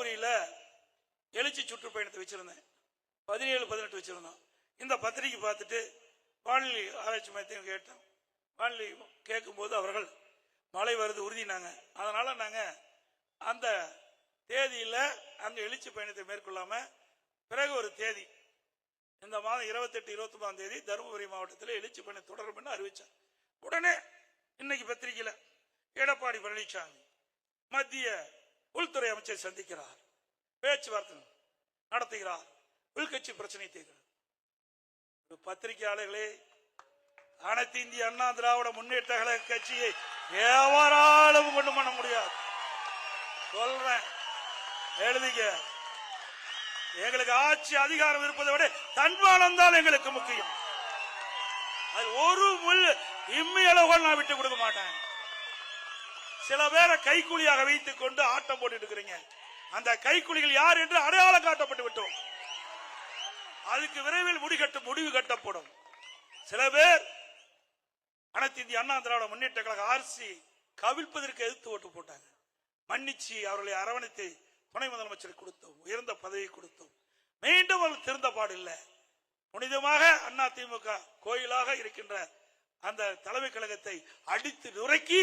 தருமபுரியில எழுச்சி சுற்றுப்பயணத்தை வச்சுருந்தேன். பதினேழு பதினெட்டு வச்சுருந்தோம். இந்த பத்திரிக்கை பார்த்துட்டு வானிலை ஆராய்ச்சி மையத்தையும் கேட்டோம். வானிலை கேட்கும்போது அவர்கள் மழை வருது உறுதினாங்க. அதனால் நாங்கள் அந்த தேதியில் அங்கே எழுச்சி பயணத்தை மேற்கொள்ளாமல் பிறகு ஒரு தேதி இந்த மாதம் இருபத்தெட்டு இருபத்தொம்பதாம் தேதி தருமபுரி மாவட்டத்தில் எழுச்சி பயணம் தொடரும் அறிவிச்சார் உடனே இன்னைக்கு பத்திரிகையில் எடப்பாடி பழனிசாமி மத்திய உள்துறை அமைச்சர் சந்திக்கிறார். பேச்சுவார்த்தை நடத்துகிறார். உள்கட்சி பிரச்சனை தீர்க்கிறார் பத்திரிகையாளர்களே அனைத்து இந்திய அண்ணா திராவிட முன்னேற்ற கழக கட்சியை எவராலும் கொண்டு பண்ண முடியாது. சொல்றேன் எழுதிக்க. எங்களுக்கு ஆட்சி அதிகாரம் இருப்பதை விட தன்மானம் தான் எங்களுக்கு முக்கியம். அது ஒரு முள் இம்மையளவுகள் நான் விட்டு கொடுக்க மாட்டேன். சில பேரை கைக்கூலியாக வைத்துக் கொண்டு ஆட்டம் போட்டு இருக்கிறீங்க அந்த கைக்கூலிகள் யார் என்று அடையாளம் காட்டப்பட்டு விட்டோம். அதுக்கு விரைவில் முடிகட்ட முடிவு கட்டப்படும். சில பேர் அனைத்து இந்திய அண்ணா திராவிட முன்னேற்ற கழக ஆர்சி கவிழ்ப்பதற்கு எதிர்த்து ஓட்டு போட்டாங்க. மன்னிச்சு அவர்களை அரவணைத்து துணை முதலமைச்சர் கொடுத்தோம். உயர்ந்த பதவி கொடுத்தோம். மீண்டும் அவர் திருந்த பாடில்லை புனிதமாக அண்ணா திமுக கோயிலாக இருக்கின்ற அந்த தலைமை கழகத்தை அடித்து நுரைக்கி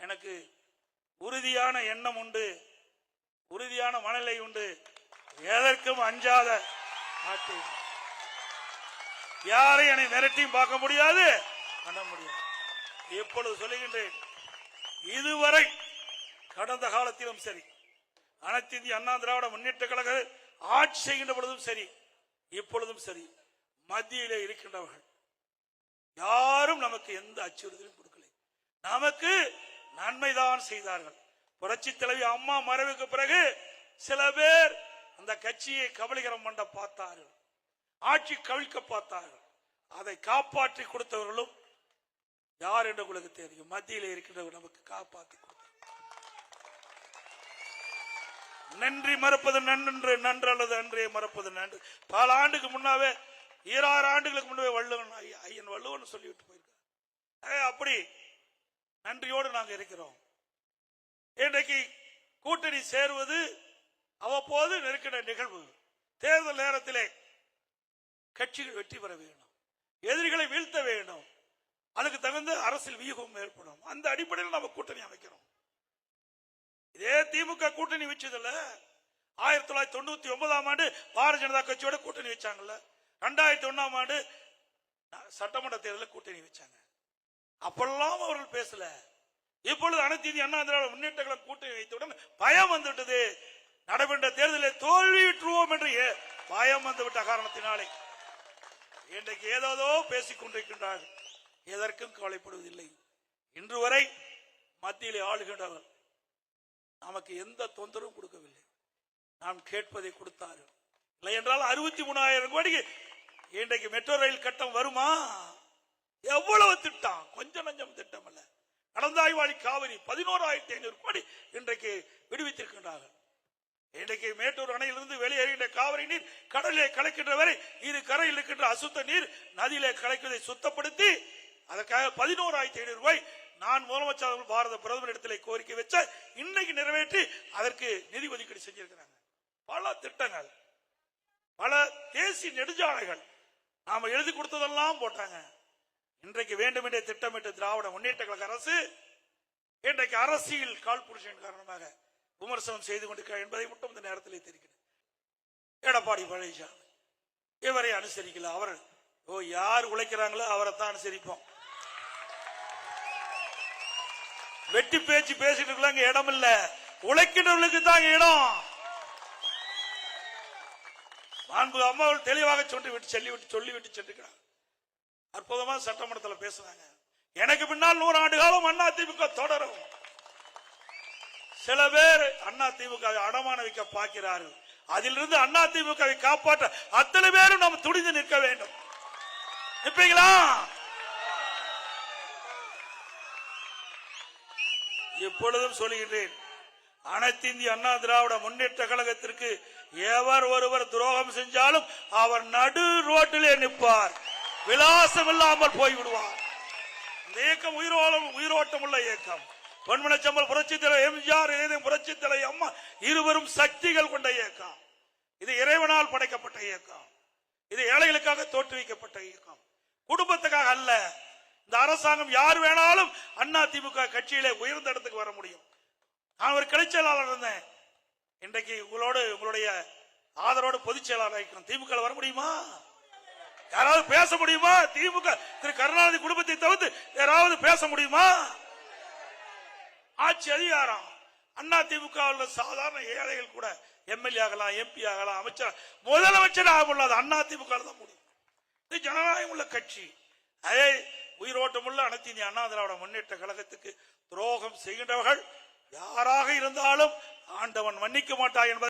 எனக்கு உறுதியான எண்ணம் உண்டு உறுதியான மனநிலை உண்டு. எதற்கும் அஞ்சாத நாட்டு யாரை என்னை மிரட்டியும் பார்க்க முடியாது பண்ண முடியாது. எப்பொழுது சொல்லுகின்றேன் இதுவரை கடந்த காலத்திலும் சரி அனைத்து இந்திய அண்ணா திராவிட முன்னேற்ற கழக ஆட்சி செய்கின்ற பொழுதும் சரி இப்பொழுதும் சரி மத்தியிலே இருக்கின்றவர்கள் யாரும் நமக்கு எந்த அச்சுறுத்தலும் கொடுக்கல. நமக்கு நன்மைதான் செய்தார்கள். புரட்சி தலைவி அம்மா மறைவுக்கு பிறகு சில பேர் அந்த கட்சியை கபலீகரம் பண்ண பார்த்தார்கள். ஆட்சி கவிழ்க்க பார்த்தார்கள். அதை காப்பாற்றி கொடுத்தவர்களும் யார் என்று உங்களுக்கு தெரியும். மத்தியில் இருக்கின்றவர் நமக்கு காப்பாற்றி கொடுத்தார். நன்றி மறப்பது நன்று நன்று அல்லது அன்றே மறப்பது நன்று. பல ஆண்டுக்கு முன்னாவே ஈராறு ஆண்டுகளுக்கு முன்னாவே வள்ளுவன் ஐயன் வள்ளுவன் சொல்லிவிட்டு போயிருக்கார். அப்படி நன்றியோடு நாங்கள் இருக்கிறோம். இன்றைக்கு கூட்டணி சேருவது அவ்வப்போது நெருக்கிற நிகழ்வு. தேர்தல் நேரத்திலே கட்சிகள் வெற்றி பெற வேண்டும். எதிரிகளை வீழ்த்த வேண்டும். அதுக்கு தகுந்த அரசியல் வியூகம் ஏற்படும். அந்த அடிப்படையில் நம்ம கூட்டணி அமைக்கிறோம். இதே திமுக கூட்டணி வச்சதுல ஆயிரத்தி தொள்ளாயிரத்தி தொண்ணூத்தி ஒன்பதாம் ஆண்டு பாரதிய ஜனதா கட்சியோட கூட்டணி வச்சாங்கல்ல. ரெண்டாயிரத்தி ஒன்னாம் ஆண்டு சட்டமன்ற தேர்தலில் கூட்டணி வச்சாங்க. அப்பெல்லாம் அவர்கள் பேசல. இப்பொழுது அனைத்து இந்திய அண்ணா திராவிட முன்னேற்ற கழகம் கூட்டணி வைத்தவுடன் பயம் வந்துவிட்டது. நடைபெற்ற தேர்தலில் தோல்வியுற்றுவோம் என்று ஏ- பயம் வந்துவிட்ட காரணத்தினாலே. இன்றைக்கு ஏதோதோ பேசிக் கொண்டிருக்கின்றார்கள். எதற்கும் கவலைப்படுவதில்லை. இன்று வரை மத்தியிலே ஆளுகின்றவர் நமக்கு எந்த தொந்தரவும் கொடுக்கவில்லை. நாம் கேட்பதை கொடுத்தார்கள். இல்லை என்றால் அறுபத்தி மூணாயிரம் கோடிக்கு இன்றைக்கு மெட்ரோ ரயில் கட்டம் வருமா? எவ்வளவு திட்டம்? கொஞ்சம் நஞ்சம் திட்டம் அல்ல. கடந்தாய்வாளி காவிரி பதினோராயிரத்தி ஐநூறு கோடி இன்றைக்கு விடுவித்திருக்கின்றார்கள். இன்றைக்கு மேட்டூர் அணையிலிருந்து வெளியேறுகின்ற காவிரி நீர் கடலிலே கலக்கின்ற வரை இரு கரையில் இருக்கின்ற அசுத்த நீர் நதியிலே கலக்குவதை சுத்தப்படுத்தி அதற்காக பதினோராயிரத்தி ஐநூறு ரூபாய் நான் முதலமைச்சர் பாரத பிரதமர் இடத்திலே கோரிக்கை வச்ச இன்னைக்கு நிறைவேற்றி அதற்கு நிதி ஒதுக்கீடு செஞ்சிருக்கிறாங்க. பல திட்டங்கள் பல தேசிய நெடுஞ்சாலைகள். நாம எழுதி கொடுத்ததெல்லாம் போட்டாங்க. இன்றைக்கு வேண்டுமென்றே திட்டமிட்டு திராவிட முன்னேற்ற கழக அரசு இன்றைக்கு அரசியல் கால்புருஷன் காரணமாக விமர்சனம் செய்து கொண்டிருக்கிறார் என்பதை மட்டும் இந்த நேரத்தில் தெரிகிறது எடப்பாடி பழனிசாமி இவரை அனுசரிக்கல. அவர் ஓ யார் உழைக்கிறாங்களோ அவரை தான் அனுசரிப்போம். வெட்டி பேச்சு பேசிட்டு இருக்கலாம் இடம் இல்ல. உழைக்கிறவர்களுக்கு தான் இடம். மாண்பு அம்மாவில் தெளிவாக சொல்லிவிட்டு விட்டு சொல்லிவிட்டு சொல்லி விட்டு சென்றுக்கிறார். அற்புதமா சட்டமன்றத்தில் பேசுறாங்க. எனக்கு பின்னால் நூறு ஆண்டு காலம் அண்ணா திமுக தொடரும். சில பேர் அண்ணா திமுக அடமான வைக்க பார்க்கிறார்கள். அதிலிருந்து அண்ணா திமுகவை காப்பாற்ற அத்தனை பேரும் நாம் துணிந்து நிற்க வேண்டும். நிற்பீங்களா? இப்பொழுதும் சொல்லுகின்றேன். அனைத்து இந்திய அண்ணா திராவிட முன்னேற்ற கழகத்திற்கு எவர் ஒருவர் துரோகம் செஞ்சாலும் அவர் நடு ரோட்டிலே நிற்பார். விலாசம் இல்லாமல் போய்விடுவார். இந்த இயக்கம் உயிரோலம் உயிரோட்டம் உள்ள இயக்கம். பொன்மனச்சம்பல் புரட்சி தலை எம்ஜிஆர் ஏதும் புரட்சி தலை அம்மா இருவரும் சக்திகள் கொண்ட இயக்கம். இது இறைவனால் படைக்கப்பட்ட இயக்கம். இது ஏழைகளுக்காக தோற்றுவிக்கப்பட்ட இயக்கம். குடும்பத்துக்காக அல்ல இந்த அரசாங்கம் யார் வேணாலும் அண்ணா திமுக கட்சியிலே உயர்ந்த இடத்துக்கு வர முடியும். நான் ஒரு கிளைச் செயலாளர் இருந்தேன். இன்றைக்கு உங்களோடு உங்களுடைய ஆதரவோடு பொதுச் செயலாளர் திமுக வர முடியுமா? யாராவது பேச முடியுமா? திமுக திரு கருணாநிதி குடும்பத்தை தவிர்த்து யாராவது பேச முடியுமா? ஆட்சி அதிகாரம். அண்ணா திமுக சாதாரண ஏழைகள் கூட எம்எல்ஏ ஆகலாம் எம்பி ஆகலாம் அமைச்சர் முதலமைச்சர் ஆக முடியாது அண்ணா திமுக தான் முடியும். இது ஜனநாயகம் உள்ள கட்சி. அதே உயிரோட்டம் உள்ள அனைத்து இந்திய அண்ணா திராவிட முன்னேற்ற கழகத்துக்கு துரோகம் செய்கின்றவர்கள் யாராக இருந்தாலும் ஆண்டவன் மன்னிக்க மாட்டான் என்பதை